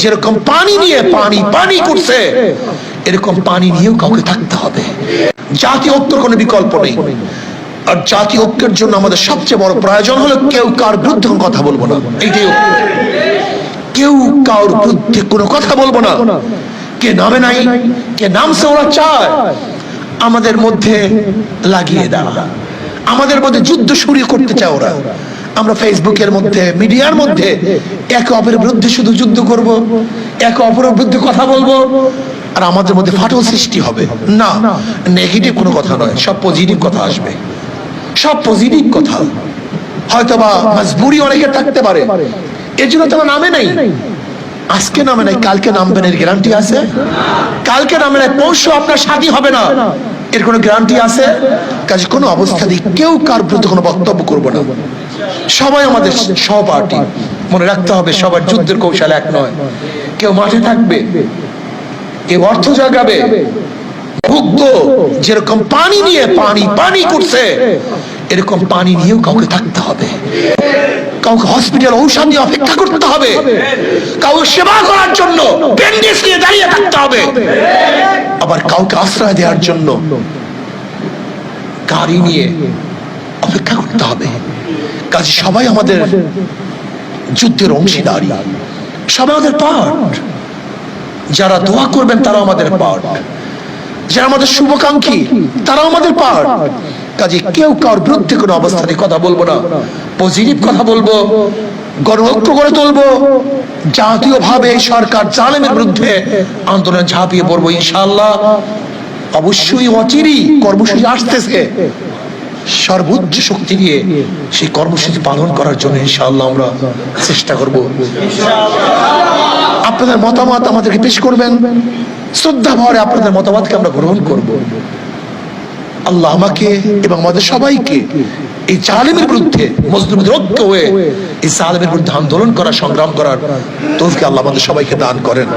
যেরকম পানি নিয়ে পানি পানি করছে, এরকম পানি নিয়েও কাউকে থাকতে হবে। জাতীয় ঐক্যর কোনো বিকল্প নেই। আর জাতীয় ঐক্যের জন্য আমাদের সবচেয়ে বড় প্রয়োজন হলো কেউ কার বিরুদ্ধে কথা বলব না। এইটাই কেউ কারোর বিরুদ্ধে কোনো কথা বলব না। কে নামে নাই, কে নামছে ওরা চায়, আমাদের মধ্যে লাগিয়ে দেওয়া। আমাদের মধ্যে যুদ্ধ শুরু করতে চায় ওরা। আমরা ফেসবুকের মধ্যে, মিডিয়ার মধ্যে একে অপরের বিরুদ্ধে শুধু যুদ্ধ করব, একে অপরের বিরুদ্ধে কথা বলব, আর আমাদের মধ্যে ফাটল সৃষ্টি হবে। না নেগেটিভ কোনো কথা নয়, সব পজিটিভ কথা আসবে। সব পজিটিভ কথা। হয়তো বা মজবুরি অনেকে থাকতে পারে। এর জন্য তোমার নামে নাই। আজকে নামে নাই, কালকে নামবেন এর গ্যারান্টি আছে। কালকে নামে নাই, পরশু আপনার শাদী হবে না। এর কোনো গ্যারান্টি আছে? কাজে কোনো অবস্থাতেই কেউ কার বিরুদ্ধে কোনো বক্তব্য করব না। সবাই আমাদের সহপাঠী মনে রাখতে হবে, সবার যুদ্ধের কৌশল এক নয়। কেউ মাঠে থাকবে, কেউ অর্থ জাগাবে ভুগ্য যেরকম পানি নিয়ে পানি পানি করছে এরকম পানি নিয়েও কাউকে থাকতে হবে। কাউকে হসপিটাল ঔষধ নিয়ে অপেক্ষা করতে হবে। কাউকে সেবা করার জন্য ব্যান্ডেজ নিয়ে দাঁড়িয়ে থাকতে হবে। আবার কাউকে আশ্রয় দেওয়ার জন্য গাড়ি নিয়ে অপেক্ষা করতে হবে। কাজে সবাই আমাদের যুদ্ধের অংশীদারি। সবাই আমাদের পার্ট। যারা দোয়া করবেন তারা আমাদের পার্ট। যারা আমাদের শুভাকাঙ্ক্ষী, তারাও আমাদের পার্ট। কাজে কেউ কার বিরুদ্ধে কোনো অবস্থানে কথা বলব না। পজিটিভ কথা বলব গণঐক্য করে তুলবো। জাতীয় ভাবে সরকার জালেমের বিরুদ্ধে আন্দোলন ঝাঁপিয়ে পড়ব ইনশাল্লাহ অবশ্যই অচিরই কর্মসূচি আসতেছে। সর্বোচ্চ শক্তি দিয়ে সেই কর্মসূচি পালন করার জন্য ইনশাআল্লাহ আমরা চেষ্টা করব। আপনাদের মতামত আমাদেরকে পেশ করবেন। শ্রদ্ধা ভরে আপনাদের মতামতকে আমরা গ্রহণ করব। আল্লাহ আমাকে এবং আমাদের সবাইকে এই জালেমের বিরুদ্ধে, মজলুমদের ঐক্য হয়ে এই জালেমের বিরুদ্ধে আন্দোলন করা, সংগ্রাম করার তৌফিক আল্লাহ আমাদের সবাইকে দান করেন।